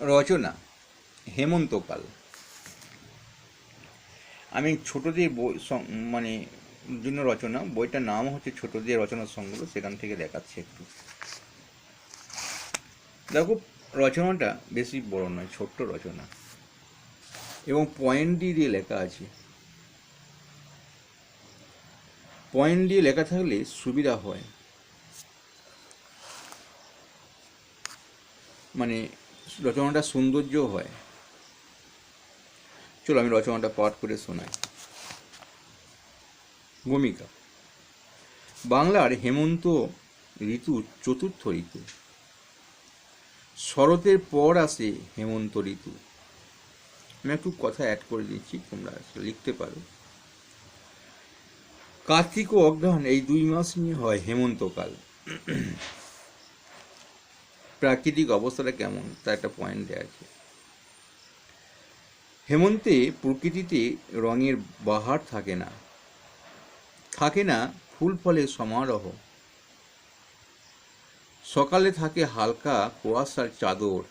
রচনা হেমন্তকাল আমি ছোটদের বই মানে জন্য রচনা, বইটার নাম হচ্ছে ছোটদের রচনা সংগ্রহ, সেখান থেকে দেখাচ্ছে একটু। দেখো, রচনাটা বেশি বড় নয়, ছোট্ট রচনা। এবং পয়েন্ট দিয়ে দিয়ে লেখা আছে। পয়েন্ট দিয়ে লেখা থাকলে সুবিধা হয়। মানে রচনাটা সৌন্দর্য হয়। চলো আমি রচনাটা পাঠ করে শোনাই। ভূমিকা। বাংলার হেমন্ত ঋতু চতুর্থ ঋতু। শরতের পর আসে হেমন্ত ঋতু। আমি একটু কথা অ্যাড করে দিচ্ছি, তোমরা লিখতে পারো। কার্তিক ও অগ্রহায়ণ এই দুই মাস নিয়ে হয় হেমন্তকাল। প্রাকৃতিক অবস্থাটা কেমন? তা একটা পয়েন্ট দেওয়া আছে। হেমন্তে প্রকৃতিতে রঙের বাহার থাকে না। থাকে না ফুল ফলের সমারোহ। সকালে থাকে হালকা কুয়াশার চাদর।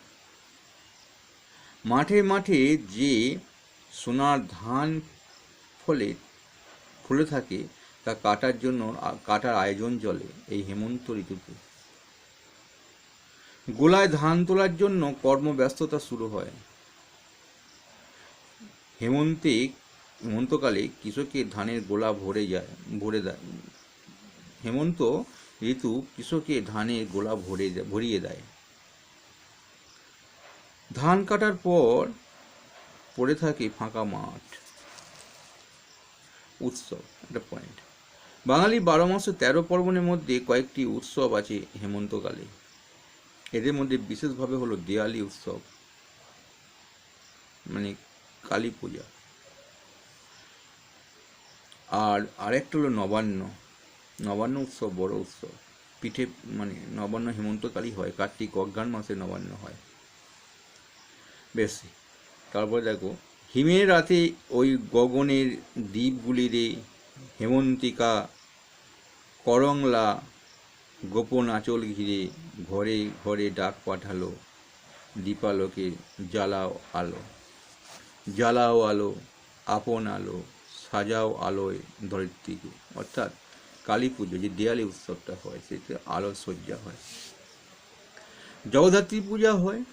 মাঠে মাঠে যে সোনার ধান ফলে ফুলে থাকে, তা কাটার জন্য, কাটার আয়োজন চলে এই হেমন্ত ঋতুতে। গোলায় ধান তোলার জন্য কর্মব্যস্ততা শুরু হয়। হেমন্তে, হেমন্তকালে কৃষকের ধানের গোলা ভরে যায়, ভরে দেয়। হেমন্ত ঋতু কৃষকের ধানের গোলা ভরে ভরিয়ে দেয়। ধান কাটার পর পড়ে থাকে ফাঁকা মাঠ। উৎসব, একটা পয়েন্ট বাঙালি বারো মাসে তেরো পার্বণের মধ্যে কয়েকটি উৎসব আছে হেমন্তকালে। এদের মধ্যে বিশেষভাবে হলো দেয়ালি উৎসব মানে কালী পূজা। আর আরেকটা হলো নবান্ন। নবান্ন উৎসব বড় উৎসব। পিঠে মানে নবান্ন হেমন্তকালই হয়, কার্তিক অজ্ঞান মাসে নবান্ন হয়। বেশি, তারপর দেখো হিমের রাতে ওই গগনের দ্বীপগুলিরে হেমন্তিকা, করংলা গোপন আঁচল ঘিরে ঘরে ঘরে ডাক পাঠালো দীপালোকে, জ্বালাও আলো। জ্বালাও আলো, আপন আলো, সাজাও আলোয় ধরিত্রীকে। অর্থাৎ কালী পুজো, যে দেয়ালি উৎসবটা হয়, সেতে আলো সজ্জা হয়। জগদ্ধাত্রী পূজা হয়,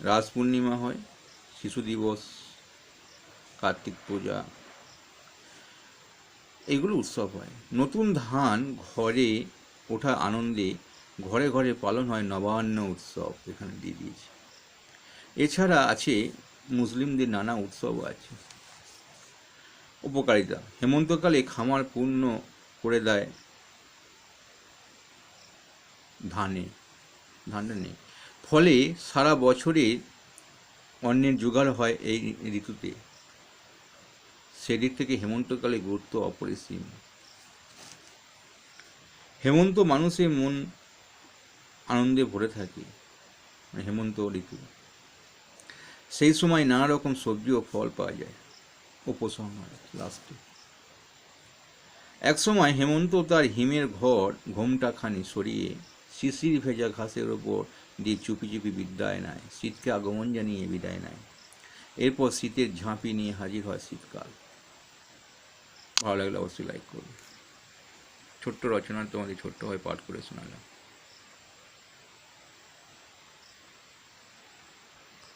রাস পূর্ণিমা হয়, শিশু দিবস, কার্তিক পূজা, এগুলো উৎসব হয়। নতুন ধান ঘরে ওঠা আনন্দে ঘরে ঘরে পালন হয় নবান্ন উৎসব এখানে দিয়ে দিয়েছে। এছাড়া আছে মুসলিমদের নানা উৎসবও আছে। উপকারিতা, হেমন্তকালে খামার পূর্ণ করে দেয় ধানে, ধানটা নেই। ফলে সারা বছরে অন্যের জোগাড় হয় এই ঋতুতে। সেদিক থেকে হেমন্তকালে গুরুত্ব অপরিসীম। হেমন্ত মানুষের মন আনন্দে ভরে থাকে মানে হেমন্ত ঋতু সেই সময় নানা রকম সবজি ও ফল পাওয়া যায় উপসংহার লাস্টে এক সময় হেমন্ত তার হিমের ঘর ঘোমটা ঘোমটাখানি সরিয়ে শিশির ভেজা ঘাসের ওপর দিয়ে চুপি চুপি বিদায় নেয়, শীতকে আগমন জানিয়ে বিদায় নেয়। এরপর শীতের ঝাঁপি নিয়ে হাজির হয় শীতকাল। ভালো লাগলে অবশ্যই লাইক করবে ছোট্ট রচনা তোমাদের ছোট্ট হয়ে পাঠ করে শোনালাম।